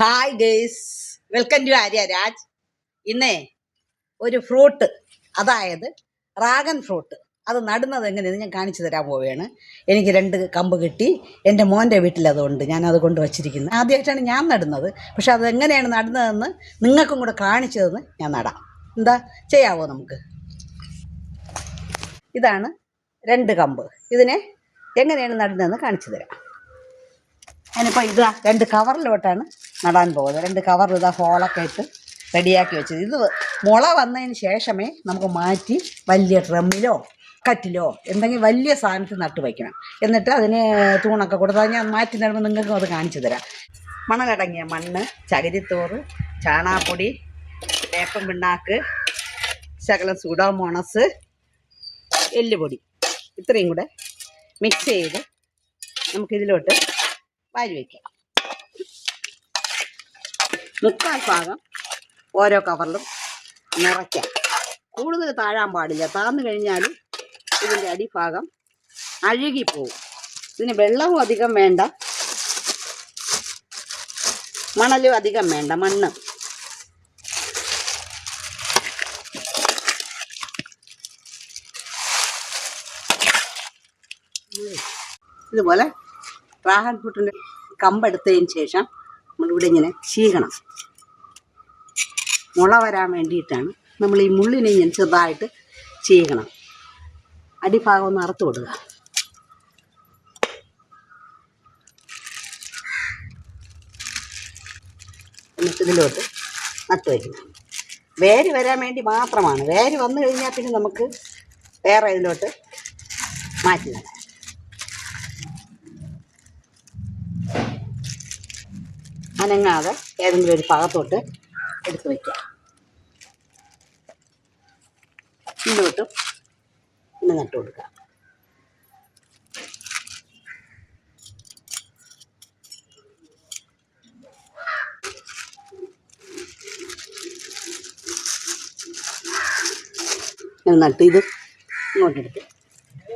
Hi guys welcome to Arya Raj ഇന്നേ ഒരു fruit അതായത് ഡ്രാഗൺ ഫ്രൂട്ട് അത് നടുന്നത് എങ്ങനെയെന്ന് ഞാൻ കാണിച്ചു തരാൻ പോവുകയാണ്. എനിക്ക് രണ്ട് കമ്പ് കിട്ടി. എന്റെ മോന്റെ വീട്ടിൽ അതുകൊണ്ട് ഞാൻ അത് കൊണ്ട് വച്ചിരിക്കുന്നത് ആദ്യമായിട്ടാണ് ഞാൻ നടുന്നത്. പക്ഷെ അത് എങ്ങനെയാണ് നടുന്നതെന്ന് നിങ്ങൾക്കും കൂടെ കാണിച്ചതെന്ന് ഞാൻ നടാം. എന്താ? ചെയ്യാവോ നമുക്ക്? ഇതാണ് രണ്ട് കമ്പ്. ഇതിനെ എങ്ങനെയാണ് നടുന്നതെന്ന് കാണിച്ചു തരാം. ഞാനിപ്പോൾ ഇതാ രണ്ട് കവറിലോട്ടാണ് നടാൻ പോകുന്നത്. രണ്ട് കവറിൽ ഇതാ ഹോളൊക്കെ ഇട്ട് റെഡിയാക്കി വെച്ചത്. ഇത് മുള വന്നതിന് ശേഷമേ നമുക്ക് മാറ്റി വലിയ ഡ്രമ്മിലോ കറ്റിലോ എന്തെങ്കിലും വലിയ സാധനത്തിൽ നട്ട് വയ്ക്കണം. എന്നിട്ട് അതിന് തൂണൊക്കെ കൊടുത്താൽ ഞാൻ മാറ്റി നടുമ്പോൾ നിങ്ങൾക്കും അത് കാണിച്ചു തരാം. മണലടങ്ങിയ മണ്ണ് ചകിരിത്തോറ് ചാണാപ്പൊടി വേപ്പം പിണ്ണാക്ക് ശകലം സുഡോമോണസ് എല്ലുപൊടി. ഇത്രയും കൂടെ മിക്സ് ചെയ്ത് നമുക്കിതിലോട്ട് വാരി വയ്ക്കാം. മുക്കാൽ ഭാഗം ഓരോ കവറിലും നിറയ്ക്കാം. കൂടുതൽ താഴാൻ പാടില്ല. താഴ്ന്നു കഴിഞ്ഞാൽ ഇതിന്റെ അടിഭാഗം അഴുകിപ്പോവും. ഇതിന് വെള്ളവും അധികം വേണ്ട. മണലും അധികം വേണ്ട. മണ്ണ്. ഇതുപോലെ ഡ്രാഗൺ ഫ്രൂട്ടിന്റെ കമ്പെടുത്തതിന് ശേഷം നമ്മളിവിടെ ഇങ്ങനെ ചീകണം മുള വരാൻ വേണ്ടിയിട്ടാണ് നമ്മൾ ഈ മുള്ളിനെ ഇങ്ങനെ ചെറുതായിട്ട് ചീകണം അടിഭാഗം ഒന്ന് അറുത്ത് കൊടുക്കുക. എന്നിട്ട് ഇതിലോട്ട് നട്ട് വയ്ക്കണം. വേര് വരാൻ വേണ്ടി മാത്രമാണ്. വേര് വന്നു കഴിഞ്ഞാൽ പിന്നെ നമുക്ക് വേറെ ഇതിലോട്ട് മാറ്റി നടാം അനങ്ങാതെ ഏതെങ്കിലും ഒരു ഭാഗത്തോട്ട് എടുത്ത് വയ്ക്കുക ഇങ്ങോട്ടും ഇന്ന് നട്ടു ഇങ്ങനെ നട്ട് ഇത് ഇങ്ങോട്ടെടുത്ത്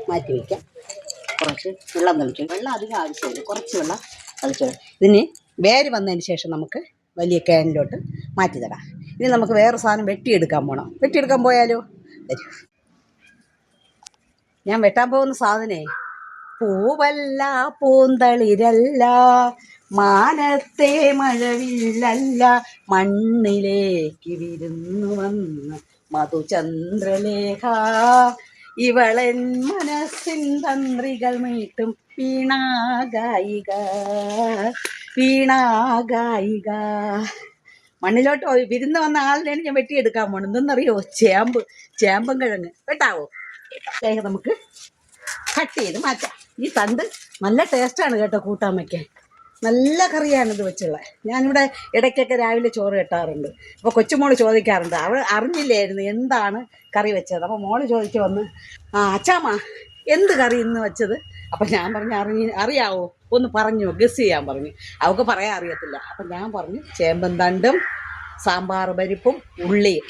മാറ്റി വയ്ക്കാം കുറച്ച് വെള്ളം തളിക്കും വെള്ളം അധികം ആവശ്യമില്ല. കുറച്ച് വെള്ളം തളിച്ചു ഇതിന് വേര് വന്നതിന് ശേഷം നമുക്ക് വലിയ ക്യാനിലോട്ട് മാറ്റി തരാം ഇനി നമുക്ക് വേറെ സാധനം വെട്ടിയെടുക്കാൻ പോകണം വെട്ടിയെടുക്കാൻ പോയാലോ? വരൂ. ഞാൻ വെട്ടാൻ പോകുന്ന സാധനേ പൂവല്ല പൂന്തളിരല്ല മാനത്തെ മഴവില്ലല്ല മണ്ണിലേക്ക് വിരുന്നു വന്ന് മധുചന്ദ്രലേഖ. ഇവളൻ മനസ്സിൻ തന്ത്രികൾ മീട്ടും വീണാഗായിക വീണാഗായിക മണ്ണിലോട്ട് വിരുന്ന് വന്ന ആളിനെ ഞാൻ വെട്ടിയെടുക്കാൻ പോണം. എന്തെന്നറിയോ? ചേമ്പ് ചേമ്പും കിഴങ്ങ്. വെട്ടാവോ അദ്ദേഹം നമുക്ക് കട്ട് ചെയ്ത് മാറ്റാം. ഈ തണ്ട് നല്ല ടേസ്റ്റാണ് കേട്ടോ കൂട്ടാൻ വയ്ക്കാൻ നല്ല ഇത് വെച്ചുള്ളത്. ഞാനിവിടെ ഇടയ്ക്കൊക്കെ രാവിലെ ചോറ് കെട്ടാറുണ്ട്. അപ്പോൾ കൊച്ചുമോൾ ചോദിക്കാറുണ്ട്. അവൾ അറിഞ്ഞില്ലായിരുന്നു എന്താണ് കറി വെച്ചത്. അപ്പോൾ മോൾ ചോദിച്ചു വന്ന് ആ അച്ചാമ്മ എന്ത് കറി ഇന്ന് വെച്ചത്? അപ്പം ഞാൻ പറഞ്ഞു അറിഞ്ഞ അറിയാവോ? ഒന്ന് പറഞ്ഞു ഗസ് ചെയ്യാൻ പറഞ്ഞു. അവൾക്ക് പറയാൻ അറിയത്തില്ല. അപ്പം ഞാൻ പറഞ്ഞു ചേമ്പൻ തണ്ടും സാമ്പാർ പരിപ്പും ഉള്ളിയും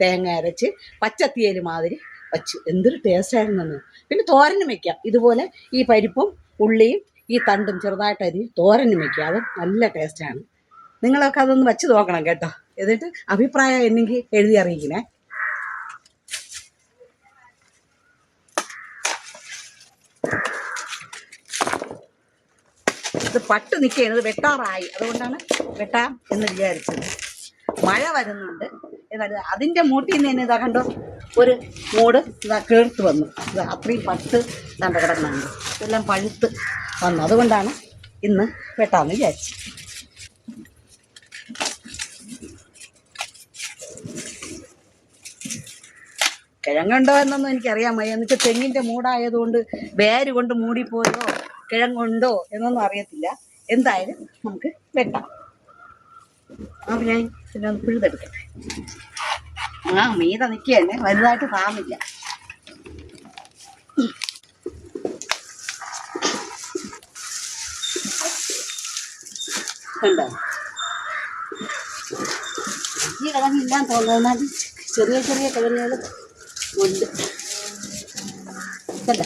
തേങ്ങ അരച്ച് പച്ചത്തിയൽ മാതിരി വച്ചു. എന്തൊരു ടേസ്റ്റായിരുന്നെന്ന് പിന്നെ തോരനും വെക്കാം. ഇതുപോലെ ഈ പരിപ്പും ഉള്ളിയും ഈ തണ്ടും ചെറുതായിട്ട് അരി തോരനും വെക്കാം. അത് നല്ല ടേസ്റ്റാണ് നിങ്ങളൊക്കെ അതൊന്ന് വെച്ച് നോക്കണം കേട്ടോ. എന്നിട്ട് അഭിപ്രായം എന്നെങ്കിൽ എഴുതി അറിയിക്കണേ. ഇത് പട്ട് നിൽക്കുകയാണ്. ഇത് വെട്ടാറായി. അതുകൊണ്ടാണ് വെട്ടാം എന്ന് വിചാരിച്ചത്. മഴ വരുന്നുണ്ട്. എന്നാലും അതിന്റെ മൂട്ടിൽ നിന്ന് ഇതാ കണ്ടോ? ഒരു മൂട് ഇതാ കേർത്ത് വന്നു. ഇത് അത്രയും പട്ട് ഇതാണ്ട് കിടക്കുന്നുണ്ട് ഇതെല്ലാം പഴുത്ത് വന്നു. അതുകൊണ്ടാണ് ഇന്ന് വെട്ടാമെന്ന് വിചാരിച്ചു കിഴങ്ങുണ്ടോ എന്നൊന്നും എനിക്കറിയാൻ വയ്യ. എന്നിട്ട് തെങ്ങിന്റെ മൂടായതുകൊണ്ട് വേര് കൊണ്ട് മൂടിപ്പോയോ? കിഴങ്ങുണ്ടോ എന്നൊന്നും അറിയത്തില്ല. എന്തായാലും നമുക്ക് വെക്കാം. ആ ഞാൻ പിന്നെ ഒന്ന് പിഴുതെടുക്കട്ടെ. ആ മീത നിൽക്കുകയാണ് വലുതായിട്ട് താമില്ല കണ്ടോ? ഈ കിഴങ്ങില്ലാന്ന് തോന്നുന്നു എന്നാലും ചെറിയ ചെറിയ കിഴങ്ങുകൾ മുണ്ട് കണ്ട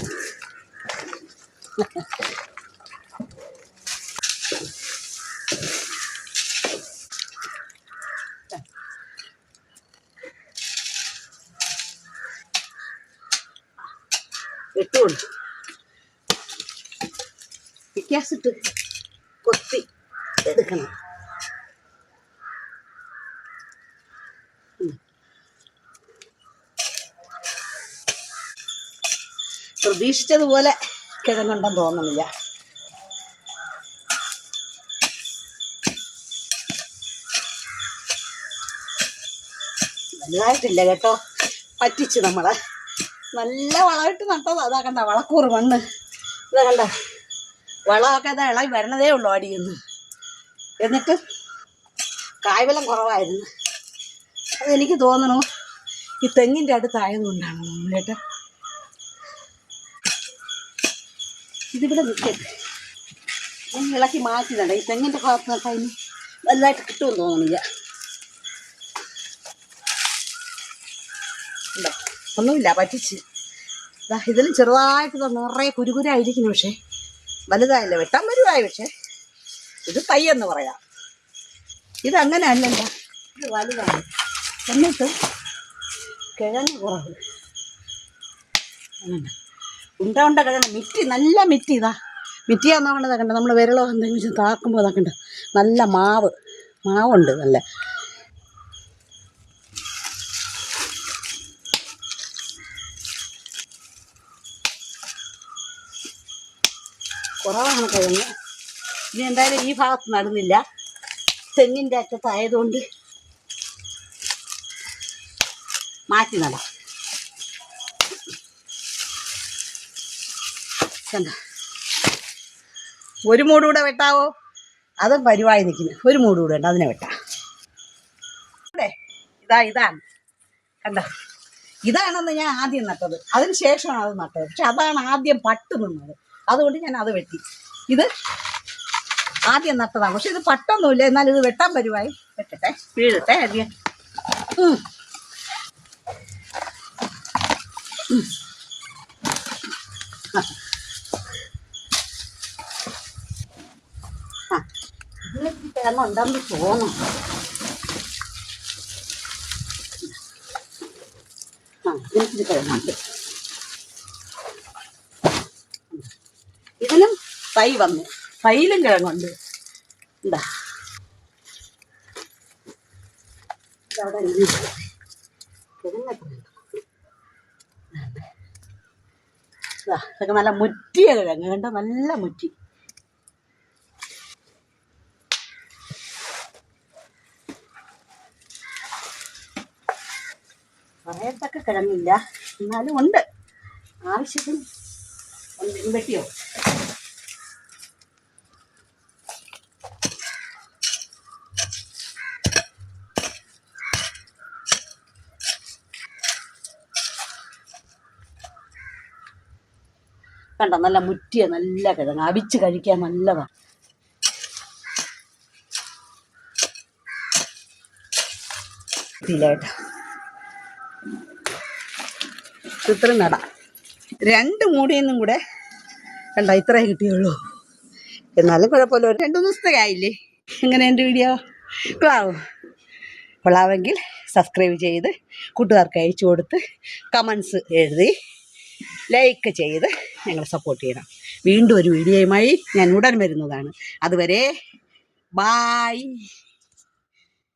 ഇട്ടുകൊള്ളു പിക്കാസിട്ട് കൊത്തി എടുക്കണം. പ്രതീക്ഷിച്ചതുപോലെ കിഴങ്ങുണ്ടെന്ന് തോന്നുന്നില്ല. വലുതായിട്ടില്ല കേട്ടോ. പറ്റിച്ച് നമ്മളെ. നല്ല വളമിട്ട് നട്ടത്. അതാ കണ്ട വളക്കൂറ് മണ്ണ്. ഇതാ കണ്ട. വളമൊക്കെ ഇതാ ഇളകി വരണതേ ഉള്ളൂ അടിയെന്ന്. എന്നിട്ട് കായ്വലം കുറവായിരുന്നു. അതെനിക്ക് തോന്നണു ഈ തെങ്ങിന്റെ അടുത്തായതുകൊണ്ടാണ് നമ്മളേട്ട് ഇതിവിടെ നിൽക്കട്ടെ ഞാൻ ഇളക്കി മാറ്റിയിട്ടുണ്ട് ഈ തെങ്ങിന്റെ ഭാഗത്ത് നട്ടാൽ ഇനി വലുതായിട്ട് കിട്ടുമെന്ന് തോന്നുന്നില്ല. ഒന്നുമില്ല പറ്റിച്ച്. ഇതിലും ചെറുതായിട്ട് നിറയെ കുരുകുരായിരിക്കുന്നു പക്ഷേ. വലുതായില്ല വെട്ടാൻ വരുവായി പക്ഷേ. ഇത് തയ്യെന്ന് പറയാം. ഇതങ്ങനെ അല്ലല്ല. ഇത് വലുതാണ്. എന്നിട്ട് കിഴങ്ങ് കുറവ്. അങ്ങനെ ഉണ്ട ഉണ്ട കിഴങ്ങ് മിറ്റി നല്ല മിറ്റി ഇതാ. മിറ്റിയാന്ന് പറഞ്ഞത് കണ്ട നമ്മൾ വിരളോ എന്തെങ്കിലും താക്കുമ്പോൾ അതൊക്കെ നല്ല മാവ്. മാവുണ്ട് നല്ല. കുറവാണ് കിഴങ്ങ് ഇനി എന്തായാലും ഈ ഭാഗത്ത് നടുന്നില്ല. തെങ്ങിന്റെ അറ്റത്തായതുകൊണ്ട് മാറ്റി നടാം. കണ്ട? ഒരു മൂട് കൂടെ വെട്ടാവോ? അതും പരിവായി നിൽക്കുന്നു. ഒരു മൂട് കൂടെ ഉണ്ട് അതിനെ വെട്ടാം. ഇതാ ഇതാണ്. കണ്ട? ഇതാണെന്ന് ഞാൻ ആദ്യം നട്ടത്. അതിന് ശേഷമാണ് അത് നട്ടത്. പക്ഷെ അതാണ് ആദ്യം പട്ട് നിന്നത്. അതുകൊണ്ട് ഞാൻ അത് വെട്ടി. ഇത് ആദ്യം നട്ടതാണ്. പക്ഷെ ഇത് പട്ടൊന്നുമില്ല. എന്നാൽ ഇത് വെട്ടാൻ പരിവായി. വെട്ടട്ടെ വീഴട്ടെ ആദ്യം. ആ ഉണ്ടെന്ന് തോന്നുന്നു. ആ ഇതിനും തൈ വന്നു. തൈയിലും കിഴങ്ങുണ്ട്? ഇതൊക്കെ നല്ല മുറ്റിയ കിഴങ്ങ് കണ്ടോ? നല്ല മുറ്റി. പറയത്തക്ക കിഴങ്ങില്ല എന്നാലും ഉണ്ട്. ആവശ്യത്തിന് ഉണ്ട് വെട്ടിയോ? കണ്ടോ? നല്ല മുറ്റിയ നല്ല കിഴങ്ങ്. അവിച്ച് കഴിക്കാൻ നല്ലതാണ് ഇല്ലാട്ടോ ഇത്ര നട. രണ്ട് മൂടിയൊന്നും കൂടെ കണ്ട ഇത്രേ കിട്ടിയുള്ളൂ. എന്നാലും കുഴപ്പമില്ല. ഒരു രണ്ട് ദിവസത്തെ ആയില്ലേ? എങ്ങനെ എന്റെ വീഡിയോ? കൊള്ളാവും? കൊള്ളാമെങ്കിൽ സബ്സ്ക്രൈബ് ചെയ്ത് കൂട്ടുകാർക്ക് അയച്ചു കൊടുത്ത് കമൻസ് എഴുതി ലൈക്ക് ചെയ്ത് ഞങ്ങളെ സപ്പോർട്ട് ചെയ്യണം. വീണ്ടും ഒരു വീഡിയോയുമായി ഞാൻ ഉടൻ വരുന്നതാണ്. അതുവരെ ബായ്